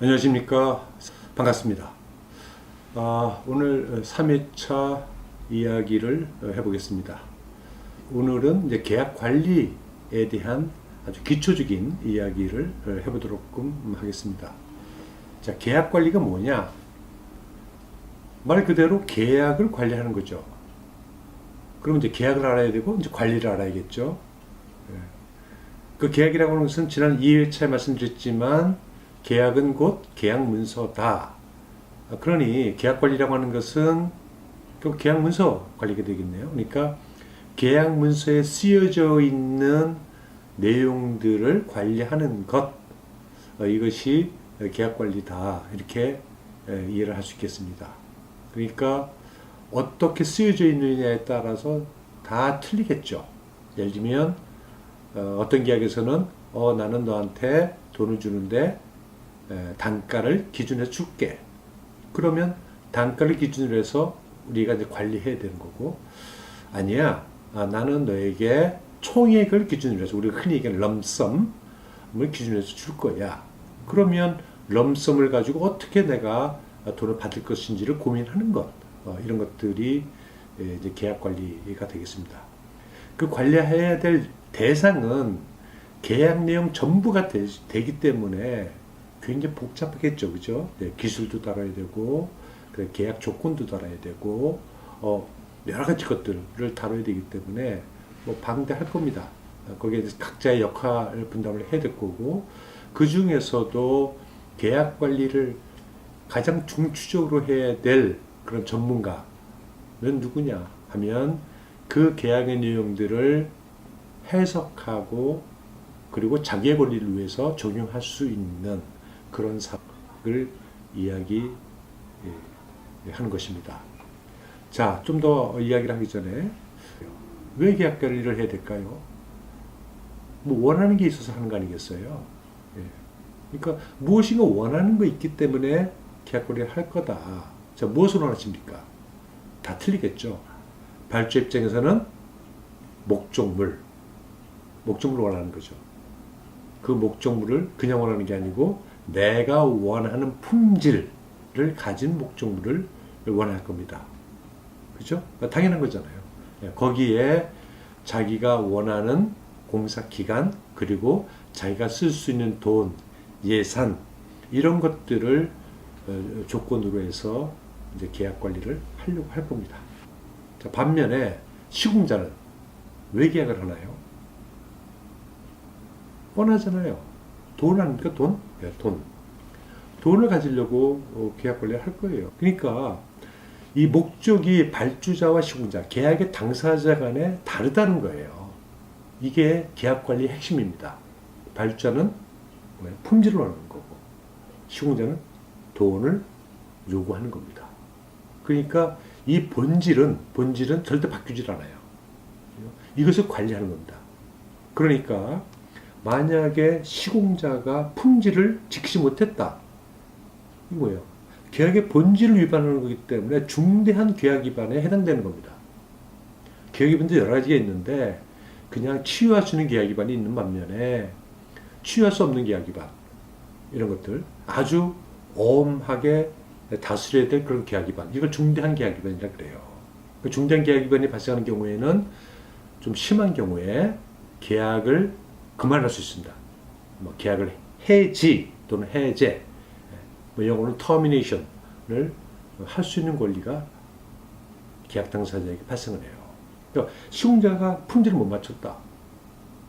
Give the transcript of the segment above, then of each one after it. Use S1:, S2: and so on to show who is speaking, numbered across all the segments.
S1: 안녕하십니까. 반갑습니다. 아, 오늘 3회차 이야기를 해보겠습니다. 오늘은 이제 계약 관리에 대한 아주 기초적인 이야기를 해보도록 하겠습니다. 자, 계약 관리가 뭐냐? 말 그대로 계약을 관리하는 거죠. 그러면 이제 계약을 알아야 되고, 이제 관리를 알아야겠죠. 예. 그 계약이라고 하는 것은 지난 2회차에 말씀드렸지만, 계약은 곧 계약 문서다. 아, 그러니 계약 관리라고 하는 것은 그 계약 문서 관리가 되겠네요. 그러니까 계약 문서에 쓰여져 있는 내용들을 관리하는 것 어, 이것이 계약 관리다 이렇게 에, 이해를 할 수 있겠습니다. 그러니까 어떻게 쓰여져 있느냐에 따라서 다 틀리겠죠. 예를 들면 어, 어떤 계약에서는 어, 나는 너한테 돈을 주는데 에, 단가를 기준으로 줄게. 그러면 단가를 기준으로 해서 우리가 이제 관리해야 되는 거고 아니야 아, 나는 너에게 총액을 기준으로 해서 우리가 흔히 얘기하는 럼썸을 기준으로 해서 줄 거야. 그러면 럼썸을 가지고 어떻게 내가 돈을 받을 것인지를 고민하는 것 어, 이런 것들이 예, 이제 계약 관리가 되겠습니다. 그 관리해야 될 대상은 계약 내용 전부가 되, 기 때문에 굉장히 복잡하겠죠, 그죠? 네, 기술도 달아야 되고, 그래, 계약 조건도 달아야 되고, 어, 여러 가지 것들을 다뤄야 되기 때문에 뭐 방대할 겁니다. 어, 거기에 각자의 역할 분담을 해야 될 거고, 그 중에서도 계약 관리를 가장 중추적으로 해야 될 그런 전문가는 누구냐 하면 그 계약의 내용들을 해석하고 그리고 자기의 권리를 위해서 적용할 수 있는 그런 사업을 이야기하는 것입니다. 자, 좀 더 이야기를 하기 전에 왜 계약 관리를 해야 될까요? 뭐 원하는 게 있어서 하는 거 아니겠어요? 예. 그러니까 무엇인가 원하는 거 있기 때문에 계약 관리를 할 거다. 자, 무엇을 원하십니까? 다 틀리겠죠. 발주 입장에서는 목적물, 목적물을 원하는 거죠. 그 목적물을 그냥 원하는 게 아니고 내가 원하는 품질을 가진 목적물을 원할 겁니다. 그죠? 당연한 거잖아요. 예, 거기에 자기가 원하는 공사 기간 그리고 자기가 쓸 수 있는 돈, 예산 이런 것들을 어, 조건으로 해서 이제 계약 관리를 하려고 할 겁니다. 자, 반면에 시공자는 왜 계약을 하나요? 뻔하잖아요. 돈 아닙니까? 돈? 네, 돈. 돈을 가지려고 어, 계약 관리를 할 거예요. 그러니까 이 목적이 발주자와 시공자, 계약의 당사자 간에 다르다는 거예요. 이게 계약 관리의 핵심입니다. 발주자는 품질을 원하는 거고, 시공자는 돈을 요구하는 겁니다. 그러니까 이 본질은, 본질은 절대 바뀌질 않아요. 이것을 관리하는 겁니다. 그러니까 만약에 시공자가 품질을 지키지 못했다. 이 뭐예요? 계약의 본질을 위반하는 거기 때문에 중대한 계약 위반에 해당되는 겁니다. 계약 위반도 여러 가지가 있는데 그냥 치유할 수 있는 계약 위반이 있는 반면에 치유할 수 없는 계약 위반 이런 것들 아주 엄하게 다스려야 될 그런 계약 위반 이걸 중대한 계약 위반이라 그래요. 그 중대한 계약 위반이 발생하는 경우에는 좀 심한 경우에 계약을 그만할 수 있습니다. 뭐 계약을 해지 또는 해제, 뭐 영어로 termination을 할 수 있는 권리가 계약 당사자에게 발생을 해요. 그러니까 시공자가 품질을 못 맞췄다.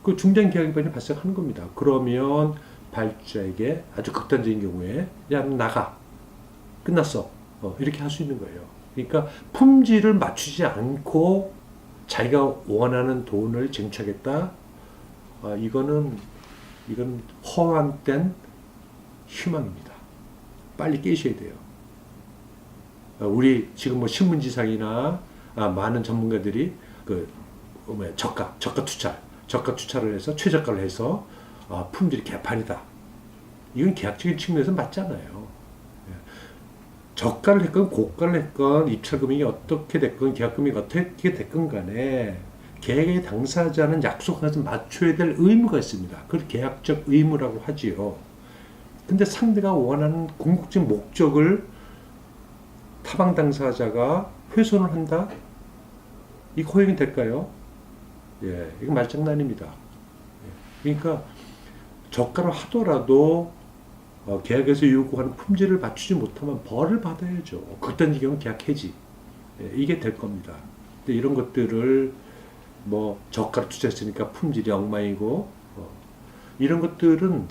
S1: 그 중대한 계약 위반이 발생하는 겁니다. 그러면 발주자에게 아주 극단적인 경우에 야 나가 끝났어 어, 이렇게 할 수 있는 거예요. 그러니까 품질을 맞추지 않고 자기가 원하는 돈을 쟁취하겠다 아, 이거는 이건 허황된 희망입니다. 빨리 깨셔야 돼요. 아, 우리 지금 뭐 신문지상이나 아, 많은 전문가들이 그 뭐야 저가 저가 투자 저가 투자를 해서 최저가를 해서 아, 품질이 개판이다. 이건 계약적인 측면에서 맞잖아요. 예. 저가를 했건 고가를 했건 입찰 금액이 어떻게 됐건 계약 금액이 어떻게 됐건 간에 계약의 당사자는 것을 맞춰야 될 의무가 있습니다. 그걸 계약적 의무라고 하지요. 근데 상대가 원하는 궁극적 목적을 타방 당사자가 훼손을 한다? 이 허용이 될까요? 예, 이거 말장난입니다. 예, 그러니까 저가를 하더라도 어, 계약에서 요구하는 품질을 맞추지 못하면 벌을 받아야죠. 극단적 경우 계약 해지. 예, 이게 될 겁니다. 이런 것들을 뭐 저가를 투자했으니까 품질이 엉망이고 어, 이런 것들은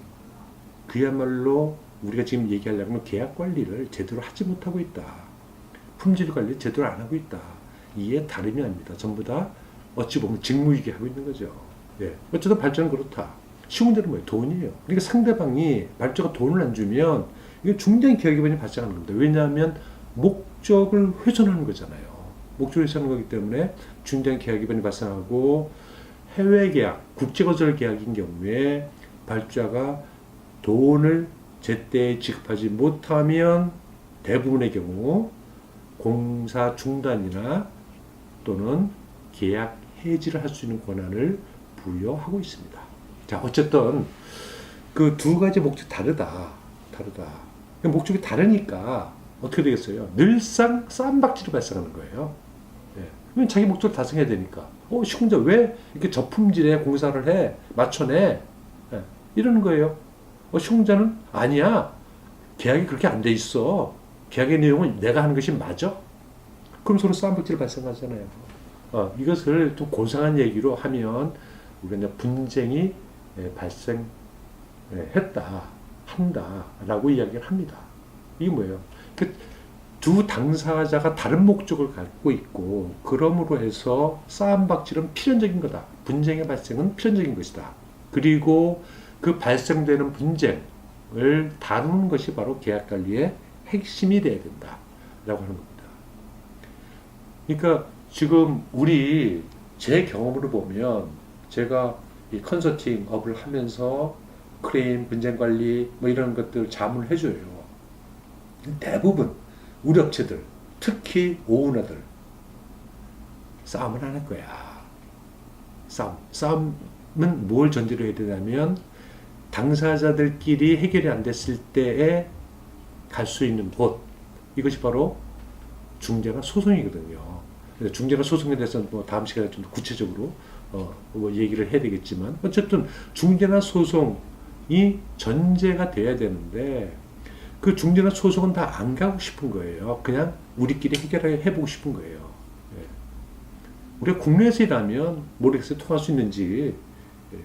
S1: 그야말로 우리가 지금 얘기하려면 계약 관리를 제대로 하지 못하고 있다. 품질 관리 제대로 안 하고 있다. 이에 다름이 아닙니다. 전부 다 어찌 보면 직무유기 하고 있는 거죠. 예. 어쨌든 발전은 그렇다. 쉬운 대로 뭐예요? 돈이에요. 그러니까 상대방이 발주가 돈을 안 주면 이게 중대한 기업기반이 발생하는 겁니다. 왜냐하면 목적을 훼손하는 거잖아요. 목적을 훼손하는 거기 때문에 중대한 계약기반이 발생하고 해외 계약, 국제 거절 계약인 경우에 발주자가 돈을 제때 지급하지 못하면 대부분의 경우 공사 중단이나 또는 계약 해지를 할 수 있는 권한을 부여하고 있습니다. 자, 어쨌든 그 두 가지 목적 다르다. 다르다. 그 목적이 다르니까 어떻게 되겠어요? 늘상 쌈박질이 발생하는 거예요. 예. 왜냐면 자기 목적을 달성해야 되니까. 어, 시공자 왜 이렇게 저품질의 공사를 해? 맞춰내? 예. 이러는 거예요. 어, 시공자는 아니야. 계약이 그렇게 안 돼 있어. 계약의 내용은 내가 하는 것이 맞아. 그럼 서로 쌈박질 발생하잖아요. 어, 이것을 좀 고상한 얘기로 하면 우리가 분쟁이 예, 발생했다, 한다라고 이야기를 합니다. 이게 뭐예요? 그 두 당사자가 다른 목적을 갖고 있고 그러므로 해서 싸움박질은 필연적인 거다. 분쟁의 발생은 필연적인 것이다. 그리고 그 발생되는 분쟁을 다루는 것이 바로 계약 관리의 핵심이 돼야 된다 라고 하는 겁니다. 그러니까 지금 우리 제 경험으로 보면 제가 이 컨설팅 업을 하면서 크레임, 분쟁 관리 뭐 이런 것들 자문을 해줘요. 대부분 우리 업체들, 특히 오너들 싸움을 안 할 거야. 싸움. 싸움은 뭘 전제로 해야 되냐면 당사자들끼리 해결이 안 됐을 때에 갈 수 있는 곳. 이것이 바로 중재나 소송이거든요. 중재나 소송에 대해서는 뭐 다음 시간에 좀더 구체적으로 어, 뭐 얘기를 해야 되겠지만 어쨌든 중재나 소송이 전제가 돼야 되는데 그 중재나 소송은 다 안 가고 싶은 거예요. 그냥 우리끼리 해결해 보고 싶은 거예요. 예. 우리가 국내에서 일하면 모르겠어요. 통할 수 있는지 예.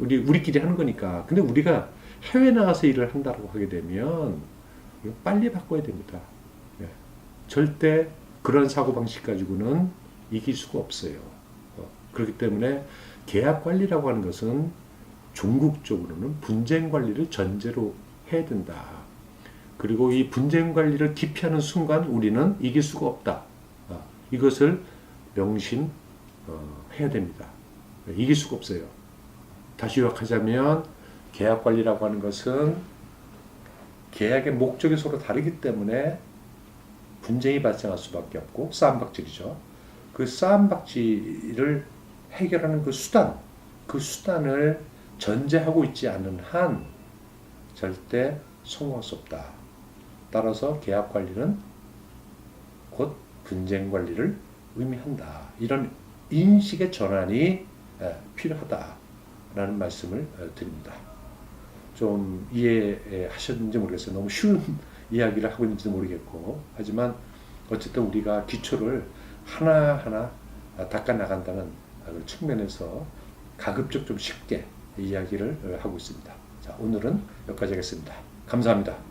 S1: 우리 우리끼리 하는 거니까. 근데 우리가 해외 나가서 일을 한다고 하게 되면 빨리 바꿔야 됩니다. 예. 절대 그런 사고 방식 가지고는 이길 수가 없어요. 어, 그렇기 때문에 계약 관리라고 하는 것은 종국적으로는 분쟁 관리를 전제로 해야 된다. 그리고 이 분쟁 관리를 기피하는 순간 우리는 이길 수가 없다. 어, 이것을 명신 어, 해야 됩니다. 이길 수가 없어요. 다시 요약하자면 계약 관리라고 하는 것은 계약의 목적이 서로 다르기 때문에 분쟁이 발생할 수밖에 없고 싸움박질이죠. 그 싸움박질을 해결하는 그 수단, 그 수단을 전제하고 있지 않은 한 절대 성공할 수 없다. 따라서 계약 관리는 곧 분쟁 관리를 의미한다. 이런 인식의 전환이 필요하다라는 말씀을 드립니다. 좀 이해하셨는지 모르겠어요. 너무 쉬운 이야기를 하고 있는지도 모르겠고 하지만 어쨌든 우리가 기초를 하나하나 닦아 나간다는 측면에서 가급적 좀 쉽게 이야기를 하고 있습니다. 자, 오늘은 여기까지 하겠습니다. 감사합니다.